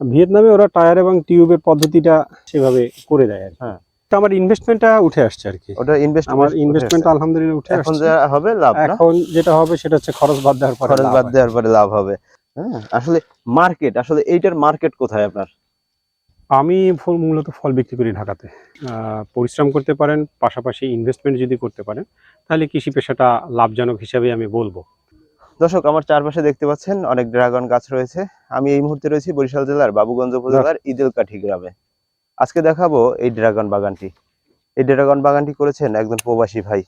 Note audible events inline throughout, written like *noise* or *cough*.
ভিয়েতনামে ওরা টায়ার এবং টিউবের পদ্ধতিটা সেভাবে করে দেয় আর হ্যাঁ। তো আমার ইনভেস্টমেন্টটা উঠে আসছে আর কি। ওটা ইনভেস্ট আমার ইনভেস্টমেন্ট আলহামদুলিল্লাহ উঠে এখন যা হবে লাভ এখন যেটা হবে সেটা হচ্ছে খরচ বাদ দেওয়ার পরে খরচ বাদ দেওয়ার পরে লাভ হবে। হ্যাঁ আসলে মার্কেট আসলে এইটার মার্কেট কোথায় আপনার? আমি ফল মূলত ফল বিক্রি করি ঢাকাতে। পরিশ্রম করতে পারেন পাশাপাশি ইনভেস্টমেন্ট যদি করতে পারেন তাহলে কৃষি পেশাটা লাভজনক হিসাবে আমি বলব। দর্শক, আমার চারপাশে দেখতে পাচ্ছেন অনেক ড্রাগন গাছ রয়েছে। আমি এই মুহূর্তে রয়েছি বরিশাল জেলার বাবুগঞ্জ উপজেলার ইদেলকাঠি গ্রামে। আজকে দেখাবো এই ড্রাগন বাগানটি। এই ড্রাগন বাগানটি করেছেন একজন প্রবাসী ভাই।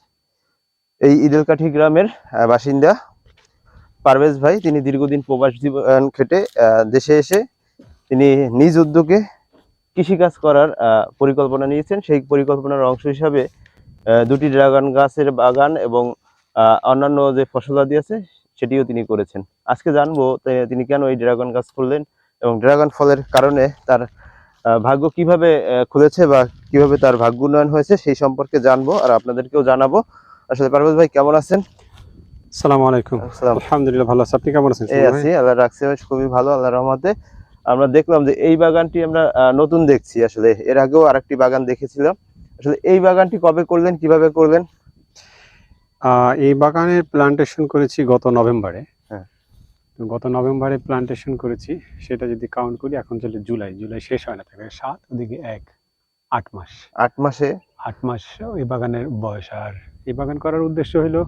এই ইদেলকাঠি গ্রামের বাসিন্দা পারভেজ ভাই, তিনি দীর্ঘদিন প্রবাস জীবন খেটে দেশে এসে তিনি নিজ উদ্যোগে কৃষিকাজ করার পরিকল্পনা নিয়েছেন। সেই পরিকল্পনার অংশ হিসাবে দুটি ড্রাগন গাছের বাগান এবং অন্যান্য যে ফসলাদি আছে সেটিও তিনি করেছেন। আজকে জানব তিনি কেন এই ড্রাগন গাছ করলেন এবং ড্রাগন ফলের কারণে তার ভাগ্য কীভাবে খুলেছে বা কীভাবে তার ভাগ্য উন্নয়ন হয়েছে সেই সম্পর্কে জানব আর আপনাদেরকেও জানাব। আসলে পারভেজ ভাই কেমন আছেন? সালাম আলাইকুম। আলহামদুলিল্লাহ ভালো আছি। আপনি কেমন আছেন? এই আছি আল্লাহ রাখছে খুবই ভালো আল্লাহ রহমতে। আমরা দেখলাম যে এই বাগানটি আমরা নতুন দেখছি আসলে। এর আগেও আরেকটি বাগান দেখেছিলাম। আসলে এই বাগানটি কবে করলেন কীভাবে করলেন? এই বাগানের প্লান্টেশন করেছি গত নভেম্বরে। হ্যাঁ। গত নভেম্বরে প্লান্টেশন করেছি সেটা যদি কাউন্ট করি এখন চলে জুলাই। জুলাই শেষ হয় না থাকে সাত ওদিকে এক আট মাস। আট মাসে? আট মাস এই বাগানের বয়স। আর এই বাগান করার উদ্দেশ্য হলো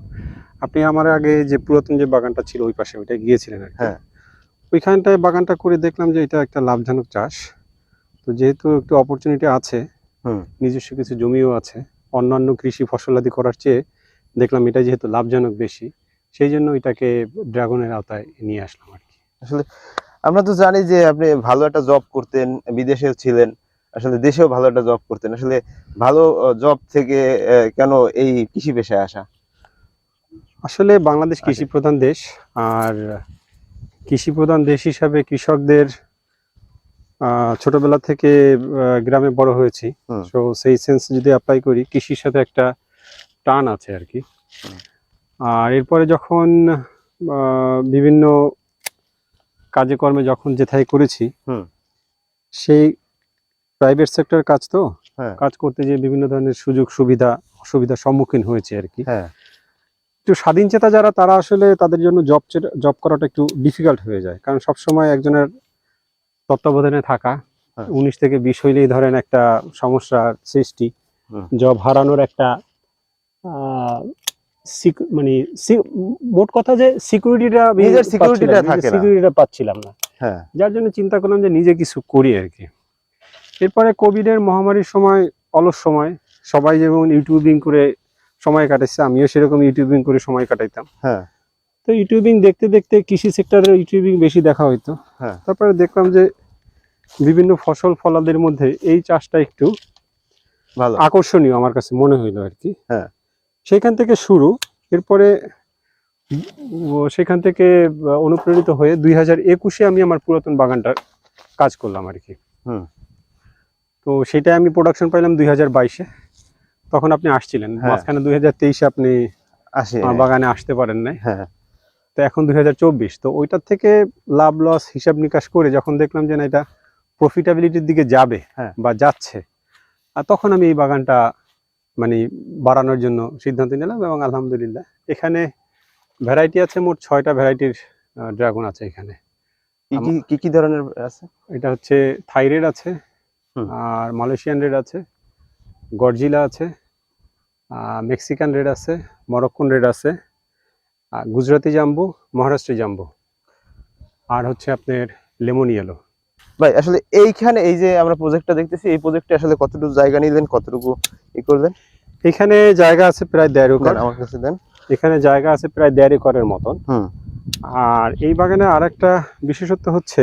আপনি আমার আগে যে পুরাতন যে বাগানটা ছিল ওই পাশে ওইটা গিয়েছিলেন আর হ্যাঁ। ওইখানটায় বাগানটা করে দেখলাম যে এটা একটা লাভজনক চাষ। তো যেহেতু একটু অপরচুনিটি আছে হুম। নিজস্ব কিছু জমিও আছে অন্যান্য কৃষি ফসলাদি করার চেয়ে দেখলাম এটা যেহেতু লাভজনক বেশি সেই জন্য এটাকে ড্রাগনের আওতায় নিয়ে আসলাম আর কি। আসলে আমরা তো জানি যে আপনি ভালো একটা জব করতেন বিদেশেও ছিলেন আসলে দেশেও ভালো একটা জব করতেন। আসলে ভালো জব থেকে কেন এই কৃষি পেশায় আসা? আসলে বাংলাদেশ কৃষি প্রধান দেশ আর কৃষি প্রধান দেশ হিসাবে কৃষকদের ছোটবেলা থেকে গ্রামে বড় হয়েছি। তো সেই সেন্স যদি অ্যাপ্লাই করি কৃষির সাথে একটা টান আছে আর কি। আর এরপরে যখন বিভিন্ন কাজে কর্মে যখন যেথায় করেছি সেই প্রাইভেট সেক্টর কাজ তো হ্যাঁ। কাজ করতে যে বিভিন্ন ধরনের সুযোগ সুবিধা অসুবিধার সম্মুখীন হয়েছে আর কি। হ্যাঁ। একটু স্বাধীন চেতা যারা তারা আসলে তাদের জন্য জব জব করাটা একটু ডিফিকাল্ট হয়ে যায়। কারণ সবসময় একজনের তত্ত্বাবধানে থাকা হ্যাঁ। উনিশ থেকে বিশ হইলেই ধরেন একটা সমস্যার সৃষ্টি জব হারানোর একটা মানে মোট কথা যে সিকিউরিটিটা নিজের security টা থাকে সিকিউরিটিটা পাচ্ছিলাম না। হ্যাঁ। যার জন্য চিন্তা করলাম যে নিজে কিছু করি আর কি। এরপরে কোভিডের মহামারীর সময় অলস সময় সবাই যেমন ইউটিউবিং করে সময় কাটাচ্ছে আমিও সেরকম ইউটিউবিং করে সময় কাটাইতাম। হ্যাঁ। তো ইউটিউবিং দেখতে দেখতে কৃষি সেক্টরে ইউটিউবিং বেশি দেখা হইতো। হ্যাঁ। তারপরে দেখলাম যে বিভিন্ন ফসল ফলাদের মধ্যে এই চাষটা একটু ভালো। আকর্ষণীয় আমার কাছে মনে হইল আর কি। হ্যাঁ। সেখান থেকে শুরু এরপরে সেখান থেকে অনুপ্রেরিত হয়ে দুই হাজার একুশে আমি আমার পুরাতন বাগানটার কাজ করলাম আর কি হুম। তো সেটাই আমি প্রোডাকশন পাইলাম দুই হাজার বাইশে তখন আপনি আসছিলেন হ্যাঁ। মাঝখানে দুই হাজার তেইশে আপনি আসি আমার বাগানে আসতে পারেন নাই হ্যাঁ তো এখন দুই হাজার চব্বিশ তো ওইটার থেকে লাভ লস হিসাব নিকাশ করে যখন দেখলাম যে না এটা প্রফিটাবিলিটির দিকে যাবে হ্যাঁ। বা যাচ্ছে আর তখন আমি এই বাগানটা মানে বাড়ানোর জন্য সিদ্ধান্ত নিলাম এবং আলহামদুলিল্লাহ এখানে ভ্যারাইটি আছে মোট ছয়টা ভ্যারাইটির ড্রাগন আছে এখানে। কি কি ধরনের আছে? এটা হচ্ছে থাইরেড আছে আর মালয়েশিয়ান রেড আছে গরজিলা আছে মেক্সিকান রেড আছে মরক্কন রেড আছে আর গুজরাটি জাম্বু মহারাষ্ট্রি জাম্বু আর হচ্ছে আপনার লেমন ইয়েলো ভাই আসলে এইখানে এই যে আমরা প্রজেক্টটা দেখতেছি এই প্রজেক্টে আসলে কতটুকু জায়গা নিলেন কতটুকু ই করলেন? এখানে জায়গা আছে প্রায় দেড় একর। আমার কাছে দেন। এখানে জায়গা আছে প্রায় দেড় একরের মতন। আর এই বাগানে আর একটা বিশেষত্ব হচ্ছে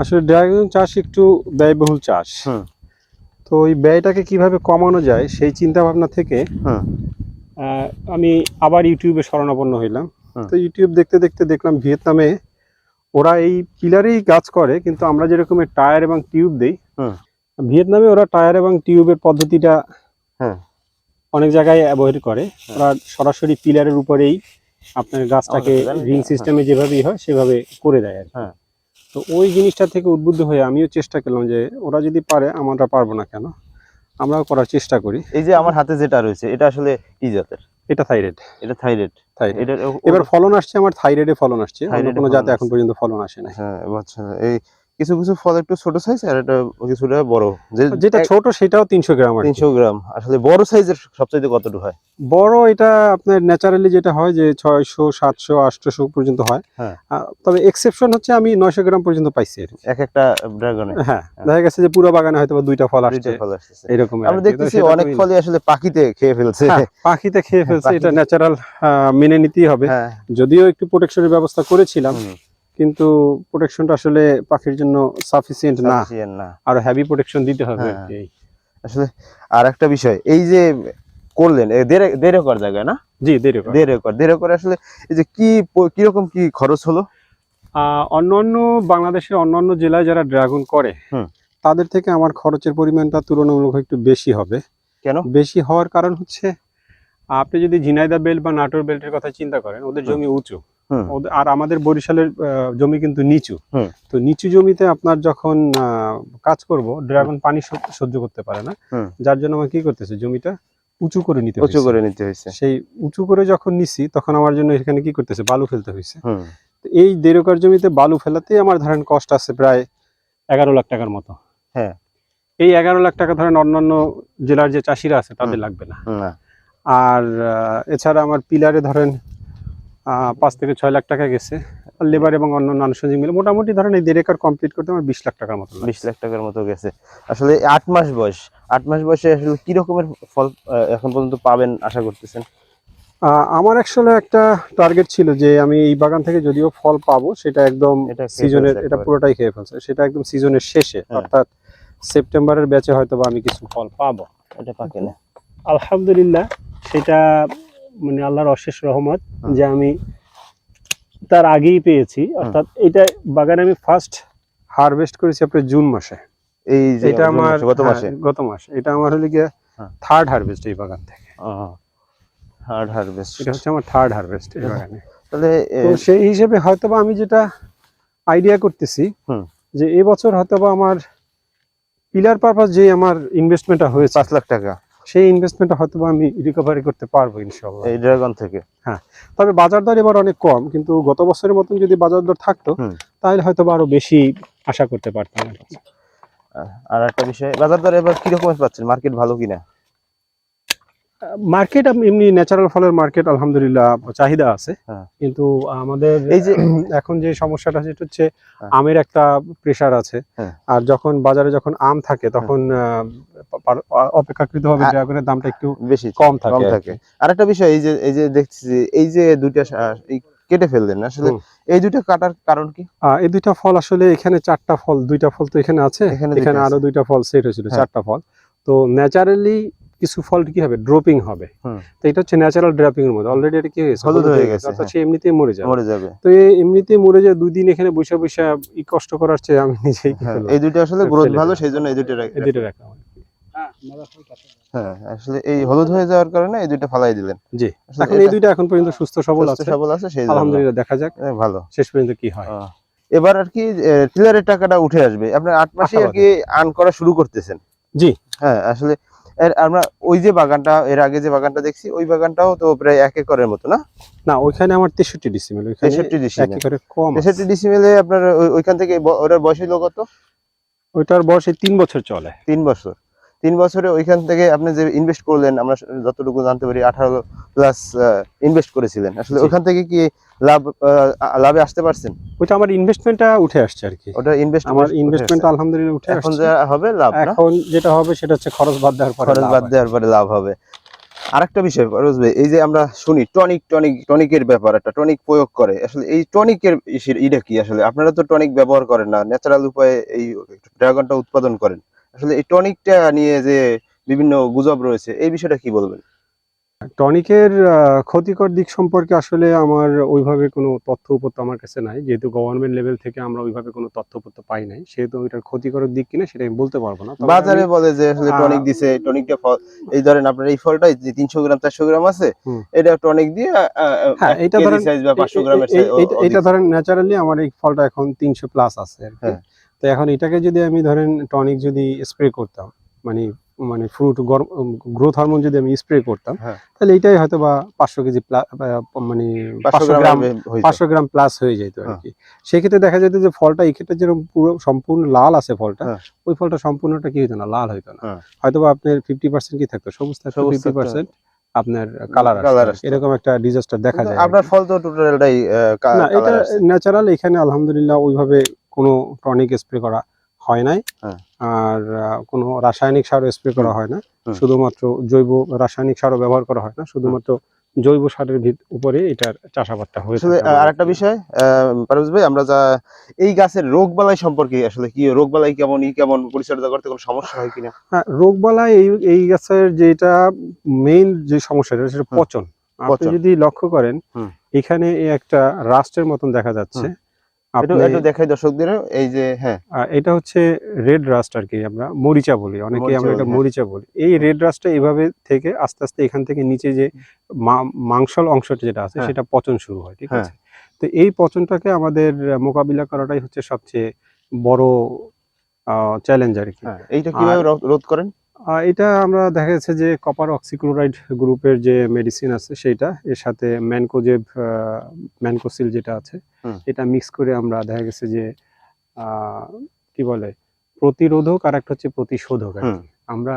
আসলে ড্রাগন চাষ একটু ব্যয়বহুল চাষ। তো ওই ব্যয়টাকে কীভাবে কমানো যায় সেই চিন্তা ভাবনা থেকে আমি আবার ইউটিউবে শরণাপন্ন হইলাম। তো ইউটিউব দেখতে দেখতে দেখলাম ভিয়েতনামে ওরা এই পিলারেই গাছ করে কিন্তু আমরা যেরকম টায়ার এবং টিউব দেই। ভিয়েতনামে ওরা টায়ার এবং টিউবের পদ্ধতিটা হ্যাঁ। অনেক জায়গায় অ্যাভয়েড করে। ওরা সরাসরি পিলারের উপরেই আপনার গাছটাকে রিং হ্যাঁ। সিস্টেমে যেভাবেই হয় সেভাবে করে দেয় আর হ্যাঁ। তো ওই জিনিসটা থেকে উদ্বুদ্ধ হয়ে আমিও চেষ্টা করলাম যে ওরা যদি পারে আমরা পারব না কেন? আমরাও করার চেষ্টা করি। এই যে আমার হাতে যেটা রয়েছে এটা আসলে কি জাতের? এটা থাইরয়েড এটা থাইরয়েড থাইরয়েড এবার ফলন আসছে আমার থাইরয়েডে ফলন আসছে। অন্য কোনো জাতে এখন পর্যন্ত ফলন আসে না হ্যাঁ আচ্ছা এই কিছু কিছু ফল একটু ছোট সাইজ আর এটা কিছুটা বড়। যেটা ছোট সেটাও তিনশো গ্রাম তিনশো গ্রাম। আসলে বড় সাইজের সবচেয়ে কতটুকু হয়? বড় এটা আপনার ন্যাচারালি যেটা হয় যে ছয়শো সাতশো আটশো পর্যন্ত হয়। হ্যাঁ। তবে এক্সেপশন হচ্ছে আমি নয়শো গ্রাম পর্যন্ত পাইছি এক একটা ড্রাগনে হ্যাঁ দেখা গেছে যে পুরো বাগানে হয়তো দুইটা ফল আসছে। এরকম আমরা দেখতেছি অনেক ফলই আসলে পাখিতে খেয়ে ফেলছে। পাখিতে খেয়ে ফেলছে। এটা ন্যাচারাল মেনে নিতেই হবে। হ্যাঁ। যদিও একটু প্রোটেকশনের ব্যবস্থা করেছিলাম। কিন্তু প্রোটেকশনটা আসলে পাখির জন্য সাফিসিয়েন্ট না। আরও হেভি প্রোটেকশন দিতে হবে। হ্যাঁ। আসলে আর একটা বিষয় এই যে করলেন দেড় দেড় একর জায়গায় না? জি দেরি করে। দেড় একর। দেড় একর আসলে এই যে কি কীরকম কি খরচ হলো? অন্যান্য বাংলাদেশের অন্যান্য জেলায় যারা ড্রাগন করে। তাদের থেকে আমার খরচের পরিমাণটা তুলনামূলক একটু বেশি হবে। কেন? বেশি হওয়ার কারণ হচ্ছে আপনি যদি ঝিনাইদা বেল্ট বা নাটোর বেল্টের কথা চিন্তা করেন ওদের জমি উঁচু। আর আমাদের বরিশালের জমি কিন্তু নিচু। তো নিচু জমিতে আপনার যখন কাজ করব ড্রাগন পানি সহ্য- করতে পারে না। যার জন্য আমার কি করতেছে? জমিটা উঁচু করে নিতে উঁচু করে নিতে হয়েছে। সেই উঁচু করে যখন নিছি তখন আমার জন্য এখানে কি করতেছে? বালু ফেলতে হয়েছে। এই দেড়কার জমিতে বালু ফেলাতে আমার ধরেন কষ্ট আছে প্রায় এগারো লাখ টাকার মতো। হ্যাঁ। এই এগারো লাখ টাকা ধরেন অন্যান্য জেলার যে চাষিরা আছে তাদের লাগবে না। আর এছাড়া আমার পিলারে ধরেন পাঁচ থেকে ছয় লাখ টাকা গেছে। লেবার এবং অন্যান্য আনুষঙ্গিক মিলে মোটামুটি ধরেন এই দেড় একর কমপ্লিট করতে আমার বিশ লাখ টাকার মতো বিশ লাখ টাকার মতো গেছে। আসলে আট মাস বয়স আট মাস বয়সে আসলে কি রকমের ফল এখন পর্যন্ত পাবেন আশা করতেছেন? আমার আসলে একটা টার্গেট ছিল যে আমি এই বাগান থেকে যদিও ফল পাবো সেটা একদম এটা সিজনের এটা পুরোটাই খেয়ে ফেলছে। সেটা একদম সিজনের শেষে হ্যাঁ। অর্থাৎ সেপ্টেম্বরের ব্যাচে হয়তো বা আমি কিছু ফল পাবো। এটা পাকে না আলহামদুলিল্লাহ সেটা মানে আল্লাহর অশেষ রহমত যে আমি তার আগেই পেয়েছি। অর্থাৎ এটা বাগানে আমি ফার্স্ট হারভেস্ট করেছি আপনার জুন মাসে। এই যে এটা আমার গত হ্যাঁ, মাসে গত মাস। এটা আমার হলো গিয়ে হ্যাঁ। থার্ড হারভেস্ট এই বাগান থেকে। হার্ড হারভেস্ট এটা হচ্ছে আমার থার্ড হারভেস্ট এই বাগানে। তাহলে তো সেই হিসেবে হয়তোবা আমি যেটা আইডিয়া করতেছি। যে এবছর হয়তোবা আমার পিলার পারপাস যে আমার ইনভেস্টমেন্টটা হয়েছে পাঁচ লাখ টাকা। সেই ইনভেস্টমেন্টটা হয়তো আমি রিকভারি করতে পারব ইনশাল্লাহ এই ড্রাগন থেকে। তবে বাজার দর এবার অনেক কম কিন্তু গত বছরের মতন যদি বাজার দর থাকতো তাহলে হয়তো আরও বেশি আশা করতে পারতাম আর একটা বিষয় বাজার দর এবার কীরকম পাচ্ছেন? মার্কেট ভালো কিনা? মার্কেট এমনি ন্যাচারাল ফলের মার্কেট আলহামদুলিল্লাহ চাহিদা আছে। হ্যাঁ। কিন্তু আমাদের এই যে *clears throat* এখন যে সমস্যাটা সেটা হচ্ছে হ্যাঁ। আমের একটা প্রেসার আছে। হ্যাঁ। আর যখন বাজারে যখন আম থাকে তখন আহ, পা- অপেক্ষাকৃতভাবে ড্রাগনের দামটা একটু বেশি কম থাকে। আর একটা বিষয় এই যে এই যে দেখছি এই যে দুইটা কেটে ফেললেন আসলে এই দুইটা কাটার কারণ কি? এই দুইটা ফল আসলে এখানে চারটা ফল দুইটা ফল তো এখানে আছে। এখানে আরও দুইটা ফল সেট হয়েছিল হ্যাঁ। চারটা ফল। তো ন্যাচারালি কিছু ফল কি হবে? ড্রপিং হবে। তো এটা হচ্ছে ন্যাচারাল ড্রপিং এর মধ্যে। অলরেডি এটা কি হয়েছে? হলুদ হয়ে গেছে, অর্থাৎ হ্যাঁ। সে এমনিতেই মরে যাবে। মরে যাবে। তো এই এমনিতেই মরে যায় দুই দিন এখানে বসে বসে ই কষ্ট করার চেয়ে আমি নিজেই হ্যাঁ। এই দুইটা আসলে গ্রোথ ভালো সেই জন্য এই দুইটা রাখ- এই আর কি। হ্যাঁ আসলে এই হলুদ হয়ে যাওয়ার কারণে এই দুইটা ফালাই দিলেন। জি। আসলে এখন এই দুইটা এখন পর্যন্ত সুস্থ সবল সুস্থ আছে। সবল আছে সেই জন্য। আলহামদুলিল্লাহ দেখা যাক। ভালো। শেষ পর্যন্ত কি হয়। এবার আর কি টিলারের টাকাটা উঠে আসবে। আপনার আট মাসে আর কি আর্ন করা শুরু করতেছেন। জি। হ্যাঁ আসলে আমরা ওই যে বাগানটা এর আগে যে বাগানটা দেখছি ওই বাগানটাও তো প্রায় এক একরের মতো না? না ওইখানে আমার তেষট্টি ডিসিমেল তেষট্টি ডিসিমেল তেষট্টি ডিসিমেলে আপনার ওইখান থেকে ওটার বয়স হলো কত? ওইটার বয়সে তিন বছর চলে। তিন বছর। তিন বছরে ওইখান থেকে আপনি যে ইনভেস্ট করলেন আমরা যতটুকু জানতে পারি আঠারো প্লাস ইনভেস্ট করেছিলেন। আসলে জি। ওখান থেকে কি লাভ লাভে আসতে পারছেন? ওইটা আমার ইনভেস্টমেন্টটা উঠে আসছে আর কি। ওটা ইনভেস্ট আমার ইনভেস্টমেন্ট আলহামদুলিল্লাহ উঠে এখন যা হবে লাভ না? এখন যেটা হবে সেটা হচ্ছে খরচ বাদ দেওয়ার পরে খরচ বাদ দেওয়ার পরে লাভ হবে। আরেকটা বিষয় ফরোজ ভাই এই যে আমরা শুনি টনিক টনিক টনিকের ব্যাপার একটা টনিক প্রয়োগ করে। আসলে এই টনিকের ইটা কি? আসলে আপনারা তো টনিক ব্যবহার করেন না ন্যাচারাল উপায়ে এই ড্রাগনটা উৎপাদন করেন। আসলে এই টনিকটা নিয়ে যে বিভিন্ন গুজব রয়েছে এই বিষয়টা কি বলবেন? টনিকের ক্ষতিকর দিক সম্পর্কে আসলে আমার ওইভাবে কোনো তথ্য উপত্য আমার কাছে নাই। যেহেতু গভর্নমেন্ট লেভেল থেকে আমরা ওইভাবে কোনো তথ্য উপত্য পাই নাই সেহেতু ওইটার ক্ষতিকর দিক কিনা সেটা আমি বলতে পারব না। বাজারে বলে যে আসলে টনিক দিছে টনিকটা ফল এই ধরেন আপনার এই ফলটা যে তিনশো গ্রাম চারশো গ্রাম আছে এটা টনিক দিয়ে হ্যাঁ, এটা ধরেন গ্রামের এ- size ও- এইটা- ও এইটা দিছে। ধরেন ন্যাচারালি আমার এই ফলটা এখন তিনশো প্লাস আছে আর কি। হ্যাঁ। তো এখন এটাকে যদি আমি ধরেন টনিক যদি স্প্রে করতাম মানে মানে ফ্রুট গ্রোথ হরমোন যদি আমি স্প্রে করতাম হ্যাঁ। তাহলে এটাই হয়তো বা পাঁচশো কেজি মানে পাঁচশো গ্রাম পাঁচশো গ্রাম প্লাস হয়ে যেত আর হ্যাঁ। কি সেক্ষেত্রে দেখা যেত যে ফলটা এই ক্ষেত্রে যেরকম পুরো সম্পূর্ণ লাল আছে ফলটা হ্যাঁ। ওই ফলটা সম্পূর্ণটা কি হতো না লাল হইতো না হ্যাঁ। হয়তো বা আপনার ফিফটি পার্সেন্ট কি থাকতো সবুজ থাকতো ফিফটি পার্সেন্ট আপনার কালার এরকম একটা ডিজাস্টার দেখা যায় আপনার ফল তো টোটালটাই না এটা ন্যাচারাল এখানে আলহামদুলিল্লাহ ওইভাবে কোনো টনিক স্প্রে করা হয় নাই। হ্যাঁ। আর কোনো রাসায়নিক সারও স্প্রে করা হয় না। শুধুমাত্র জৈব রাসায়নিক সারও ব্যবহার করা হয় না। শুধুমাত্র জৈব সারের উপরে এটার চাষাবাদটা হয়ে আমাদের আরেকটা বিষয় পারভেজ ভাই আমরা যা এই গাছের রোগ বালাই সম্পর্কে আসলে কি রোগ বালাই কেমন ই কেমন পরিচর্যা করতে কোনো সমস্যা হয় কিনা? হ্যাঁ রোগবালাই এই এই গাছের যেটা মেইন যে সমস্যাটা সেটা। পচন। আপনি পচন। যদি লক্ষ্য করেন এখানে একটা রাস্টের মতন দেখা যাচ্ছে। আপনি একটু দেখাই দর্শকদের এই যে হ্যাঁ এটা হচ্ছে রেড রাস্ট আর কি আমরা মরিচা বলি অনেকে আমরা এটা হ্যাঁ। মরিচা বলি এই রেড রাস্টটা এইভাবে থেকে আস্তে আস্তে এখান থেকে নিচে যে মা- মাংসল অংশটা যেটা আছে হ্যাঁ। সেটা পচন শুরু হয় ঠিক। আছে তো এই পচনটাকে আমাদের মোকাবিলা করাটাই হচ্ছে সবচেয়ে বড় চ্যালেঞ্জ আর কি এইটা কীভাবে রোধ- করেন এটা আমরা দেখা যাচ্ছে যে কপার অক্সিক্লোরাইড গ্রুপের যে মেডিসিন আছে সেইটা এর সাথে ম্যানকোজেব ম্যানকোসিল যেটা আছে এটা মিক্স করে আমরা দেখা গেছে যে আহ, কি বলে প্রতিরোধক আর একটা হচ্ছে প্রতিশোধক আমরা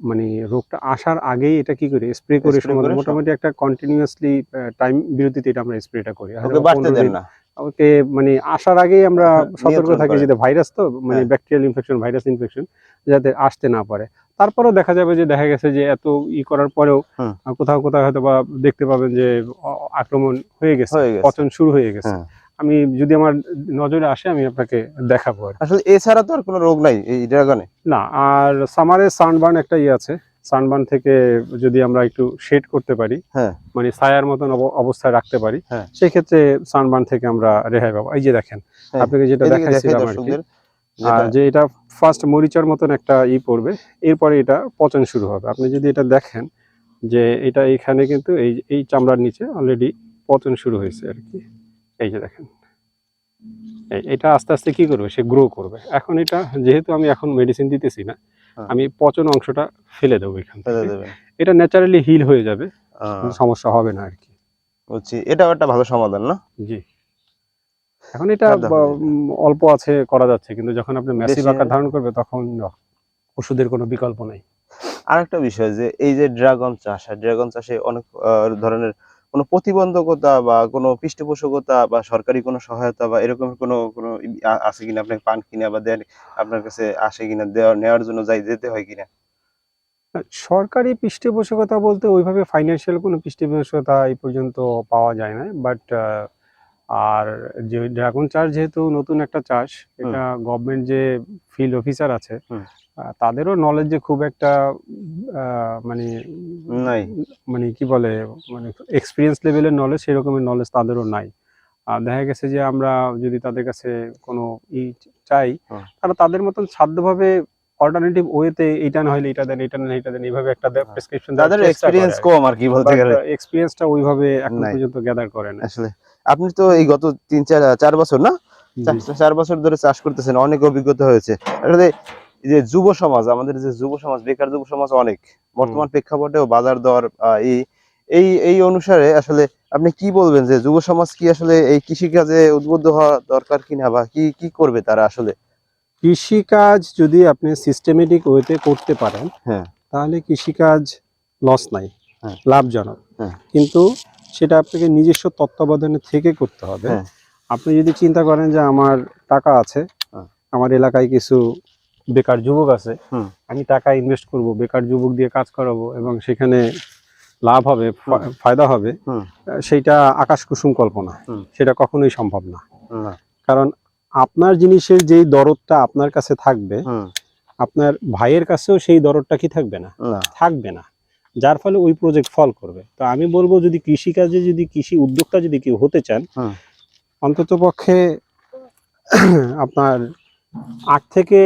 মানে রোগটা আসার আগেই এটা কি করি স্প্রে করে মোটামুটি একটা কন্টিনিউয়াসলি টাইম বিরতিতে এটা আমরা স্প্রেটা করি। হয়তো বাড়তে দেন না। ওকে মানে আসার আগেই আমরা হ্যাঁ, সতর্ক থাকি যে ভাইরাস তো মানে। ব্যাকটেরিয়াল ইনফেকশন ভাইরাস ইনফেকশন যাতে আসতে না পারে। তারপরেও দেখা যাবে যে দেখা গেছে যে এত ই করার পরেও কোথাও কোথাও হয়তো বা দেখতে পাবেন যে আক্রমণ হয়ে গেছে পচন শুরু হয়ে গেছে। হ্যাঁ। আমি যদি আমার নজরে আসে আমি আপনাকে দেখাবো আসলে এছাড়া তো আর কোনো রোগ নাই এই ড্রাগনে? না আর সামারে সানবার্ন একটা ইয়ে আছে সানবার্ন থেকে যদি আমরা একটু শেড করতে পারি হ্যাঁ। মানে ছায়ার মতন অবস্থায় রাখতে পারি হ্যাঁ। সেই ক্ষেত্রে সানবার্ন থেকে আমরা রেহাই পাবো এই যে দেখেন হ্যাঁ, আপনাকে যেটা দেখাইছিলাম আর কি আর যে এটা ফার্স্ট মরিচার মতন একটা ই পড়বে এরপরে এটা পচন শুরু হবে আপনি যদি এটা দেখেন যে এটা এখানে কিন্তু এই এই চামড়ার নিচে অলরেডি পচন শুরু হয়েছে আর কি এই যে দেখেন এটা আস্তে আস্তে কি করবে সে গ্রো করবে এখন এটা যেহেতু আমি এখন মেডিসিন দিতেছি না। আমি পচন অংশটা ফেলে দেবো এখান ফেলে থেকে। এটা ন্যাচারালি হিল হয়ে যাবে সমস্যা হবে না আর কি বুঝছি এটাও একটা ভালো সমাধান না? জি। এখন এটা অল্প আছে করা যাচ্ছে কিন্তু যখন আপনি ম্যাসিভ বেশি আকার ধারণ করবে তখন ওষুধের কোনো বিকল্প নেই। আরেকটা বিষয় যে এই যে ড্রাগন চাষ আর ড্রাগন চাষে অনেক আহ, ধরনের কোনো প্রতিবন্ধকতা বা কোনো পৃষ্ঠপোষকতা বা সরকারি কোনো সহায়তা বা এরকম কোনো কোনো আছে কিনা? আপনাকে পান কিনা বা দেন আপনার কাছে আসে কিনা? দেওয়া নেওয়ার জন্য যাই যেতে হয় কিনা? সরকারি পৃষ্ঠপোষকতা বলতে ওইভাবে ফাইন্যান্সিয়াল কোনো পৃষ্ঠপোষকতা এই পর্যন্ত পাওয়া যায় না। বাট আর যে ড্রাগন চাষ যেহেতু নতুন একটা চাষ এটা গভর্নমেন্ট যে ফিল্ড অফিসার আছে তাদেরও নলেজ যে খুব একটা মানে নাই। মানে কি বলে মানে এক্সপিরিয়েন্স লেভেলের নলেজ সেরকমের নলেজ তাদেরও নাই। আর দেখা গেছে যে আমরা যদি তাদের কাছে কোনো ই চাই হুম। তারা তাদের মতন সাধ্যভাবে অল্টারনেটিভ ওয়েতে এইটা না হলে এটা দেন এটা না এটা দেন এইভাবে একটা প্রেসক্রিপশন তাদের এক্সপিরিয়েন্স কম আর কি বলতে গেলে। এক্সপিরিয়েন্সটা ওইভাবে এখন। পর্যন্ত গ্যাদার করে না আসলে আপনি তো এই গত তিন চার চার বছর না? চার- বছর ধরে চাষ করতেছেন অনেক অভিজ্ঞতা হয়েছে। আসলে যে যুব সমাজ আমাদের যে যুব সমাজ বেকার যুব সমাজ অনেক বর্তমান প্রেক্ষাপটেও বাজার দর এই এই এই অনুসারে আসলে আপনি কি বলবেন যে যুব সমাজ কি আসলে এই কৃষিকাজে উদ্বুদ্ধ হওয়া দরকার কিনা বা কি কি করবে তারা আসলে কৃষিকাজ যদি আপনি সিস্টেমেটিক ওয়েতে করতে পারেন হ্যাঁ। তাহলে কৃষিকাজ লস নাই হ্যাঁ। লাভজনক হ্যাঁ। কিন্তু সেটা আপনাকে নিজস্ব তত্ত্বাবধানে থেকে করতে হবে হ্যাঁ। আপনি যদি চিন্তা করেন যে আমার টাকা আছে। আমার এলাকায় কিছু বেকার যুবক আছে। আমি টাকা ইনভেস্ট করব বেকার যুবক দিয়ে কাজ করাবো এবং সেখানে লাভ হবে ফায়দা হবে সেইটা আকাশ কুসুম কল্পনা। সেটা কখনোই সম্ভব না। কারণ আপনার জিনিসের যেই দরদটা আপনার কাছে থাকবে হুম। আপনার ভাইয়ের কাছেও সেই দরদটা কি থাকবে না? থাকবে না। যার ফলে ওই প্রজেক্ট ফল করবে। তো আমি বলব যদি কৃষিকাজে যদি কৃষি উদ্যোক্তা যদি কেউ হতে চান। অন্তত পক্ষে *clears throat* আপনার আট থেকে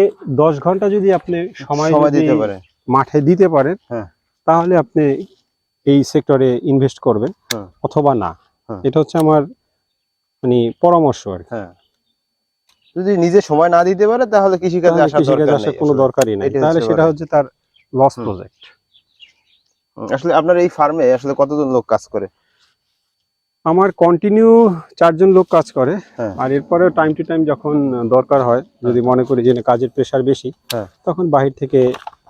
দশ ঘণ্টা যদি আপনি সময় দিতে পারে। মাঠে দিতে পারেন হ্যাঁ। তাহলে আপনি এই সেক্টরে ইনভেস্ট করবেন অথবা না। এটা হচ্ছে আমার মানে পরামর্শ আর কি। হ্যাঁ। যদি নিজে সময় না দিতে পারে তাহলে কৃষিকাজে আসার কোনো দরকারই নাই। তাহলে সেটা হচ্ছে তার লস। প্রজেক্ট আসলে আপনার এই ফার্মে আসলে কতজন লোক কাজ করে? আমার কন্টিনিউ চারজন লোক কাজ করে হ্যাঁ। আর এরপরে টাইম টু টাইম যখন দরকার হয় যদি মনে করি যে কাজের প্রেশার বেশি হ্যাঁ। তখন বাহির থেকে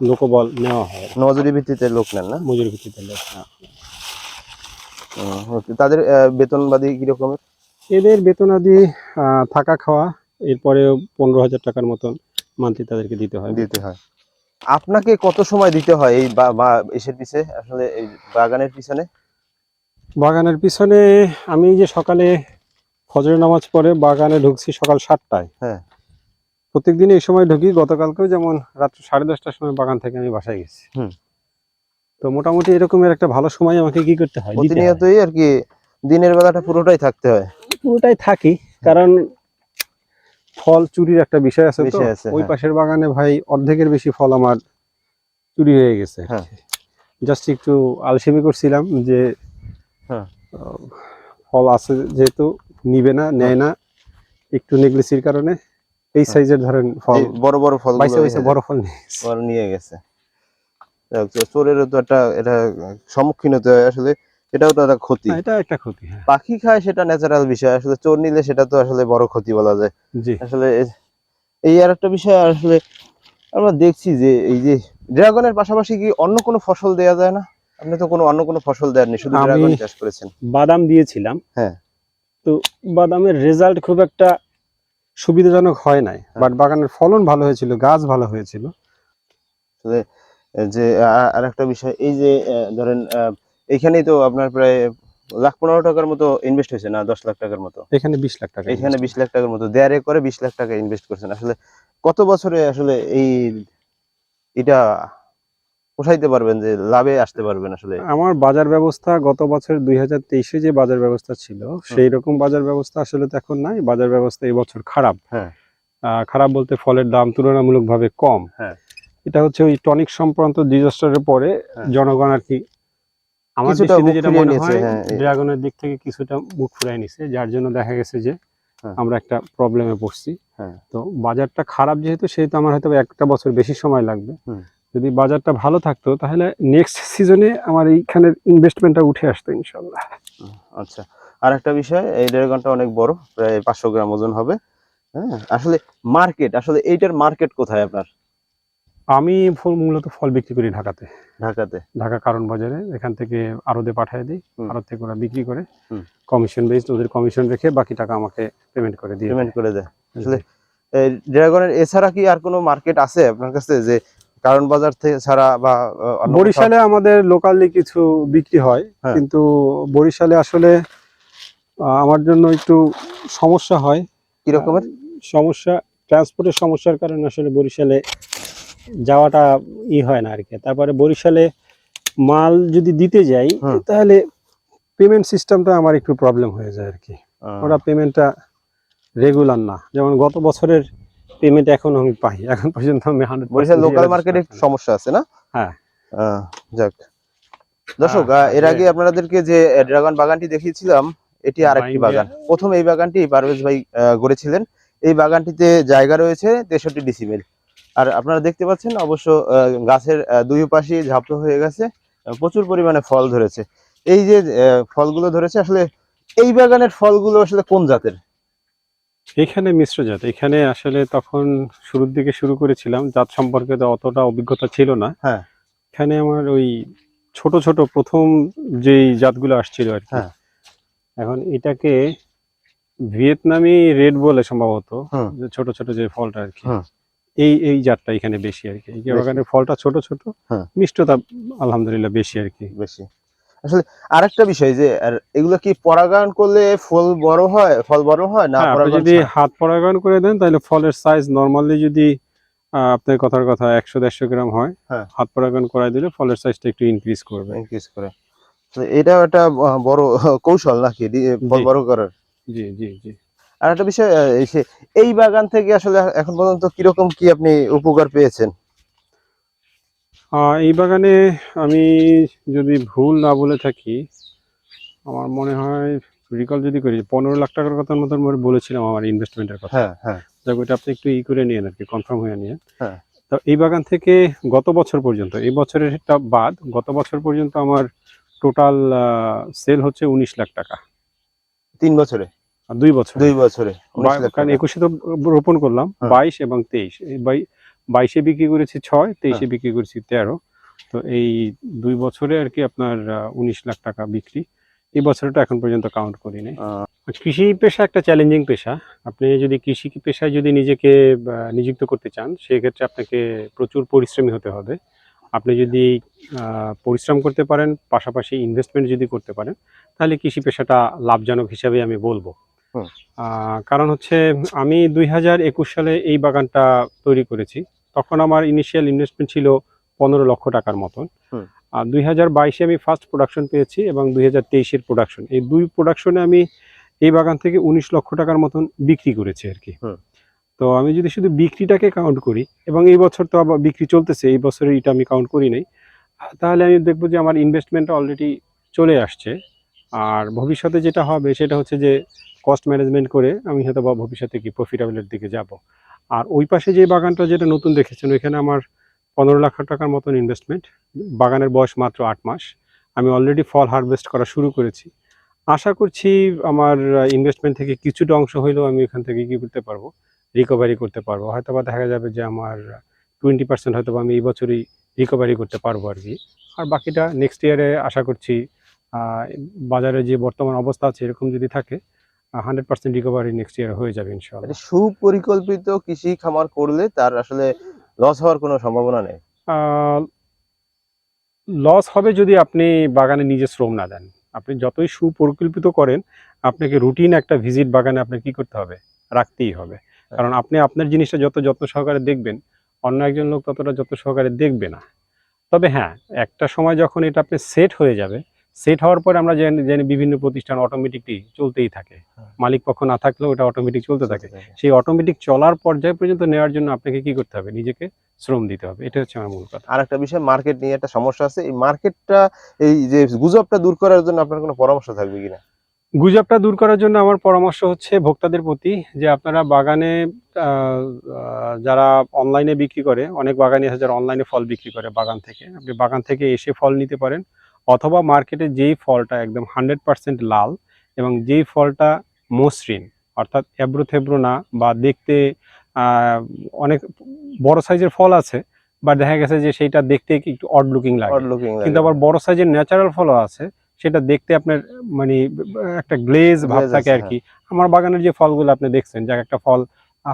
লোকবল নেওয়া হয়। নজরি ভিত্তিতে লোক নেন না? মজুরি ভিত্তিতে লোক হয়। তাদের বেতনবাদী কিরকমের এদের বেতনাদি থাকা খাওয়া এরপরে পনেরো হাজার টাকার মতন মান্থলি তাদেরকে দিতে হয়। দিতে হয়। আপনাকে কত সময় দিতে হয় এই এসের পিছে? আসলে এই বাগানের পিছনে? বাগানের পিছনে আমি যে সকালে ফজরের নামাজ পড়ে বাগানে ঢুকছি সকাল সাতটায়। হ্যাঁ। প্রত্যেকদিন এই সময় ঢুকি গতকালকেও যেমন রাত্র সাড়ে দশটার সময় বাগান থেকে আমি বাসায় গেছি। তো মোটামুটি এরকমের একটা ভালো সময় আমাকে কি করতে হয়? প্রতিনিয়তই আর কি দিনের বেলাটা পুরোটাই থাকতে হয়। পুরোটাই থাকি কারণ ফল চুরির একটা বিষয় আছে তো। ওই হ্যাঁ। পাশের বাগানে ভাই অর্ধেকের বেশি ফল আমার চুরি হয়ে গেছে। হ্যাঁ। জাস্ট একটু আলসেমি করছিলাম যে ফল আছে যেহেতু নিবে না নেয় না একটু নেগলেসির কারণে এই সাইজের ধরেন ফল। বড় বড় ফল বাইসে বাইসে বড় ফল নিয়ে গেছে। ফল নিয়ে গেছে। চোরেরও তো একটা এটা সম্মুখীন হতে হয়। আসলে এটাও তো একটা ক্ষতি। হ্যাঁ, এটা একটা ক্ষতি হ্যাঁ। পাখি খায় সেটা ন্যাচারাল বিষয়। আসলে চোর নিলে সেটা তো আসলে বড় ক্ষতি বলা যায়। আসলে এই আর একটা বিষয় আসলে আমরা দেখছি যে এই যে ড্রাগনের পাশাপাশি কি অন্য কোনো ফসল দেয়া যায় না? আপনি তো কোনো অন্য কোনো ফসল দেননি শুধু ড্রাগন চাষ করেছেন। বাদাম দিয়েছিলাম। হ্যাঁ। তো বাদামের রেজাল্ট খুব একটা সুবিধাজনক হয় নাই হ্যাঁ। বাট বাগানের ফলন ভালো হয়েছিল গাছ ভালো হয়েছিল। যে আর একটা বিষয় এই যে ধরেন আহ, এইখানেই তো আপনার প্রায় লাখ পনেরো টাকার মতো ইনভেস্ট হয়েছে না দশ লাখ টাকার মতো? এখানে বিশ লাখ টাকা এখানে বিশ লাখ টাকার মতো দেয়ারে করে বিশ লাখ টাকা ইনভেস্ট করছেন। আসলে কত বছরে আসলে এই এটা পোষাইতে পারবেন যে লাভে আসতে পারবেন আসলে আমার বাজার ব্যবস্থা গত বছর দুই হাজার তেইশে যে বাজার ব্যবস্থা ছিল সেই রকম বাজার ব্যবস্থা আসলে তো এখন নাই বাজার ব্যবস্থা এই বছর খারাপ হ্যাঁ। খারাপ বলতে ফলের দাম তুলনামূলকভাবে কম হ্যাঁ। এটা হচ্ছে ওই টনিক সংক্রান্ত ডিজাস্টারের পরে হ্যাঁ। জনগণ আর কি আমার দৃষ্টিতে যেটা মনে হয় হ্যাঁ, ড্রাগনের দিক থেকে কিছুটা মুখ ফুরাই নিছে যার জন্য দেখা গেছে যে হ্যাঁ। আমরা একটা প্রবলেমে পড়ছি। তো বাজারটা খারাপ যেহেতু সেহেতু আমার হয়তো একটা বছর বেশি সময় লাগবে। যদি বাজারটা ভালো থাকতো তাহলে নেক্সট সিজনে আমার এইখানের ইনভেস্টমেন্টটা উঠে আসতো ইনশাল্লাহ। আচ্ছা। আর একটা বিষয় এই ড্রাগনটা অনেক বড় প্রায় পাঁচশো গ্রাম ওজন হবে। হ্যাঁ আসলে মার্কেট আসলে এইটার মার্কেট কোথায় আপনার? আমি ফল মূলত ফল বিক্রি করি ঢাকাতে। ঢাকাতে? ঢাকা কারণ বাজারে এখান থেকে আরদে পাঠিয়ে দিই। আরদ থেকে ওরা বিক্রি করে। কমিশন বেসড ওদের কমিশন রেখে বাকি টাকা আমাকে পেমেন্ট করে দিয়ে পেমেন্ট করে দেয়। দেয়। আসলে এই ড্রাগনের এছাড়া কি আর কোনো মার্কেট আছে আপনার কাছে যে কারণ বাজার থেকে ছাড়া বা? বরিশালে আমাদের লোকালি কিছু বিক্রি হয় হ্যাঁ। কিন্তু বরিশালে আসলে আমার জন্য একটু সমস্যা হয়। কি রকমের? সমস্যা ট্রান্সপোর্টের সমস্যার কারণে আসলে বরিশালে যাওয়াটা ই হয় না আর কি তারপরে বরিশালে মাল যদি দিতে যাই তাহলে পেমেন্ট সিস্টেমটা আমার একটু প্রবলেম হয়ে যায় আর কি ওরা পেমেন্টটা রেগুলার না। যেমন গত বছরের পেমেন্ট এখন আমি পাই। এখন পর্যন্ত আমি হান্ড্রেড বরিশাল লোকাল মার্কেটে একটু সমস্যা আছে না? হ্যাঁ। যাক। দর্শক হ্যাঁ, এর হ্যাঁ। আগে আপনাদেরকে যে ড্রাগন বাগানটি দেখিয়েছিলাম এটি আরেকটি বাগান। প্রথম এই বাগানটি পারভেজ ভাই গড়েছিলেন। এই বাগানটিতে জায়গা রয়েছে তেষট্টি ডিসিমেল আর আপনারা দেখতে পাচ্ছেন অবশ্য গাছের দুই পাশে ঝাপট হয়ে গেছে প্রচুর পরিমাণে ফল ধরেছে। এই যে ফলগুলো ধরেছে আসলে এই বাগানের ফলগুলো আসলে কোন জাতের? এখানে মিশ্র জাত। এখানে আসলে তখন শুরুর দিকে শুরু করেছিলাম। জাত সম্পর্কে তো অতটা অভিজ্ঞতা ছিল না। হ্যাঁ। এখানে আমার ওই ছোট ছোট প্রথম যেই জাতগুলো আসছিল আর কি। হ্যাঁ। এখন এটাকে ভিয়েতনামি রেড বলে সম্ভবত ছোট ছোট যে ফলটা আর কি। এই এই জাতটা এখানে বেশি আর কি। বাগানের ফলটা ছোট ছোট হ্যাঁ। মিষ্টতা আলহামদুলিল্লাহ বেশি আর কি। বেশি। আসলে আরেকটা বিষয় যে আর এগুলো কি পরাগায়ন করলে ফল বড় হয় ফল বড় হয় না হ্যাঁ, যদি হাত পরাগায়ন করে দেন তাহলে ফলের সাইজ নর্মালি যদি আপনার কথার কথা একশো দেড়শো গ্রাম হয় হ্যাঁ। হাত পরাগায়ন করাই দিলে ফলের সাইজটা একটু ইনক্রিজ করবে। ইনক্রিজ করে। তো এটাও একটা বড় কৌশল নাকি ফল বড় করার? জি জি জি। আর একটা বিষয় এই বাগান থেকে আসলে এখন পর্যন্ত কীরকম কি আপনি উপকার পেয়েছেন? এই বাগানে আমি যদি ভুল না বলে থাকি আমার মনে হয় রিকল যদি করি পনেরো লাখ টাকার কথার মতন বলেছিলাম আমার ইনভেস্টমেন্টের কথা। হ্যাঁ হ্যাঁ। যাক ওইটা আপনি একটু ই করে নিয়েন আর কি কনফার্ম হয়ে নিয়ে। হ্যাঁ। তো এই বাগান থেকে গত বছর পর্যন্ত এই বছরের এটা বাদ গত বছর পর্যন্ত আমার টোটাল সেল হচ্ছে উনিশ লাখ টাকা। তিন বছরে? আর দুই বছর। দুই বছরে কারণ একুশে তো রোপণ করলাম হ্যাঁ। বাইশ এবং তেইশ। এই বাই- বাইশে বিক্রি করেছি ছয় তেইশে বিক্রি করেছি তেরো। তো এই দুই বছরে আর কি আপনার উনিশ লাখ টাকা বিক্রি। এই বছরটা এখন পর্যন্ত কাউন্ট করিনি। কৃষি পেশা একটা চ্যালেঞ্জিং পেশা। আপনি যদি কৃষি পেশায় যদি নিজেকে নিযুক্ত করতে চান সেক্ষেত্রে আপনাকে প্রচুর পরিশ্রমী হতে হবে। আপনি যদি পরিশ্রম করতে পারেন পাশাপাশি ইনভেস্টমেন্ট যদি করতে পারেন তাহলে কৃষি পেশাটা লাভজনক হিসাবে আমি বলব। কারণ হচ্ছে আমি দুই হাজার একুশ সালে এই বাগানটা তৈরি করেছি। তখন আমার ইনিশিয়াল ইনভেস্টমেন্ট ছিল পনেরো লক্ষ টাকার মতন। আর দুই হাজার বাইশে আমি ফার্স্ট প্রোডাকশন পেয়েছি এবং দুই হাজার তেইশের প্রোডাকশন এই দুই প্রোডাকশনে আমি এই বাগান থেকে উনিশ লক্ষ টাকার মতন বিক্রি করেছি আর কি। তো আমি যদি শুধু বিক্রিটাকে কাউন্ট করি এবং এই বছর তো আবার বিক্রি চলতেছে এই বছরে এটা আমি কাউন্ট করি নাই তাহলে আমি দেখব যে আমার ইনভেস্টমেন্টটা অলরেডি চলে আসছে। আর ভবিষ্যতে যেটা হবে সেটা হচ্ছে যে কস্ট ম্যানেজমেন্ট করে আমি হয়তো বা ভবিষ্যতে কি প্রফিটেবলের দিকে যাব। আর ওই পাশে যে বাগানটা যেটা নতুন দেখেছেন, ওইখানে আমার পনেরো লাখ টাকার মতন ইনভেস্টমেন্ট বাগানের বয়স মাত্র আট মাস। আমি অলরেডি ফল হারভেস্ট করা শুরু করেছি। আশা করছি আমার ইনভেস্টমেন্ট থেকে কিছুটা অংশ হইলেও আমি এখান থেকে কী করতে পারব? রিকভারি করতে পারব। হয়তো বা দেখা যাবে যে আমার টোয়েন্টি পার্সেন্ট হয়তো আমি এই বছরই রিকভারি করতে পারব আর কি। আর বাকিটা নেক্সট ইয়ারে আশা করছি বাজারে যে বর্তমান অবস্থা আছে, এরকম যদি থাকে hundred percent recovery next year হয়ে যাবে ইনশাল্লাহ সুপরিকল্পিত কৃষি খামার করলে তার আসলে লস হওয়ার কোনো সম্ভাবনা নেই? লস হবে যদি আপনি বাগানে নিজে শ্রম না দেন। আপনি যতই সুপরিকল্পিত করেন আপনাকে রুটিন একটা ভিজিট বাগানে আপনার কি করতে হবে? রাখতেই হবে। কারণ আপনি আপনার জিনিসটা যত যত্ন সহকারে দেখবেন অন্য একজন লোক ততটা যত্ন সহকারে দেখবে না। তবে হ্যাঁ একটা সময় যখন এটা আপনি সেট হয়ে যাবে সেট হওয়ার পরে আমরা জানি বিভিন্ন প্রতিষ্ঠান অটোমেটিকলি চলতেই থাকে। হ্যাঁ। মালিক পক্ষ না থাকলেও এটা অটোমেটিক চলতে থাকে। সেই অটোমেটিক চলার পর্যায় পর্যন্ত নেওয়ার জন্য আপনাকে কি করতে হবে? নিজেকে শ্রম দিতে হবে। এটা হচ্ছে আমার মূল কথা। আর একটা বিষয় মার্কেট নিয়ে একটা সমস্যা আছে। এই মার্কেটটা এই যে গুজবটা দূর করার জন্য আপনার কোনো পরামর্শ থাকবে কিনা? গুজবটা দূর করার জন্য আমার পরামর্শ হচ্ছে ভোক্তাদের প্রতি যে আপনারা বাগানে যারা অনলাইনে বিক্রি করে অনেক বাগানে আছে যারা অনলাইনে ফল বিক্রি করে বাগান থেকে। আপনি বাগান থেকে এসে ফল নিতে পারেন। অথবা মার্কেটে যেই ফলটা একদম হান্ড্রেড পার্সেন্ট লাল এবং যেই ফলটা মসৃণ অর্থাৎ এব্রো থেব্রো না বা দেখতে অনেক বড় সাইজের ফল আছে বা দেখা গেছে যে সেইটা দেখতে একটু অড লুকিং লাগে। কিন্তু আবার বড় সাইজের ন্যাচারাল ফলও আছে সেটা দেখতে আপনার মানে একটা গ্লেজ ভাব থাকে আর কি আমার বাগানের যে ফলগুলো আপনি দেখছেন যাক একটা ফল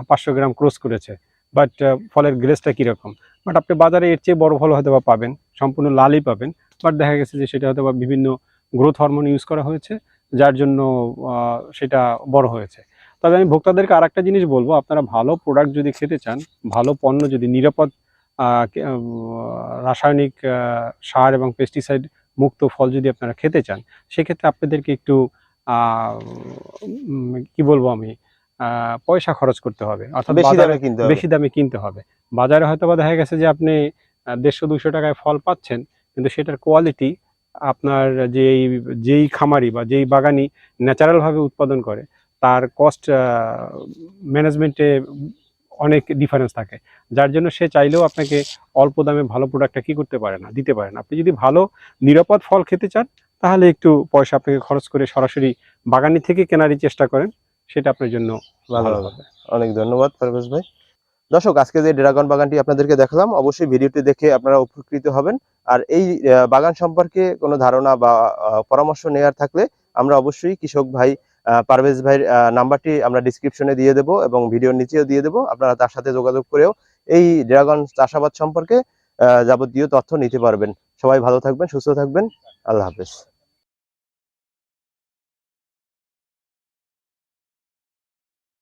পাঁচশো গ্রাম ক্রস করেছে বাট ফলের গ্লেজটা কীরকম? বাট আপনি বাজারে এর চেয়ে বড় ফল হয়তো বা পাবেন সম্পূর্ণ লালই পাবেন বাট দেখা গেছে যে সেটা হয়তো বা বিভিন্ন গ্রোথ হরমোন ইউজ করা হয়েছে যার জন্য সেটা বড় হয়েছে। তবে আমি ভোক্তাদেরকে আর একটা জিনিস বলব আপনারা ভালো প্রোডাক্ট যদি খেতে চান ভালো পণ্য যদি নিরাপদ রাসায়নিক সার এবং পেস্টিসাইড মুক্ত ফল যদি আপনারা খেতে চান সেক্ষেত্রে আপনাদেরকে একটু কি বলব আমি পয়সা খরচ করতে হবে। অর্থাৎ বেশি দামে কিনতে হবে। বেশি দামে কিনতে হবে। বাজারে হয়তো বা দেখা গেছে যে আপনি দেড়শো দুশো টাকায় ফল পাচ্ছেন কিন্তু সেটার কোয়ালিটি আপনার যেই যেই খামারি বা যেই বাগানি ন্যাচারালভাবে উৎপাদন করে তার কস্ট ম্যানেজমেন্টে অনেক ডিফারেন্স থাকে। যার জন্য সে চাইলেও আপনাকে অল্প দামে ভালো প্রোডাক্টটা কী করতে পারে না দিতে পারে না। আপনি যদি ভালো নিরাপদ ফল খেতে চান তাহলে একটু পয়সা আপনাকে খরচ করে সরাসরি বাগানি থেকে কেনারই চেষ্টা করেন সেটা আপনার জন্য ভালো ভালো হবে। হবে। অনেক ধন্যবাদ পারভেজ ভাই। দর্শক, আজকে যে ড্রাগন বাগানটি আপনাদেরকে দেখালাম, অবশ্যই ভিডিওটি দেখে আপনারা উপকৃত হবেন। আর এই বাগান সম্পর্কে কোনো ধারণা বা পরামর্শ নেওয়ার থাকলে আমরা অবশ্যই কৃষক ভাই পারভেজ ভাইয়ের নাম্বারটি আমরা ডিসক্রিপশনে দিয়ে দেবো এবং ভিডিওর নিচেও দিয়ে দেবো। আপনারা তার সাথে যোগাযোগ করেও এই ড্রাগন চাষাবাদ সম্পর্কে যাবতীয় তথ্য নিতে পারবেন। সবাই ভালো থাকবেন, সুস্থ থাকবেন। আল্লাহ হাফেজ।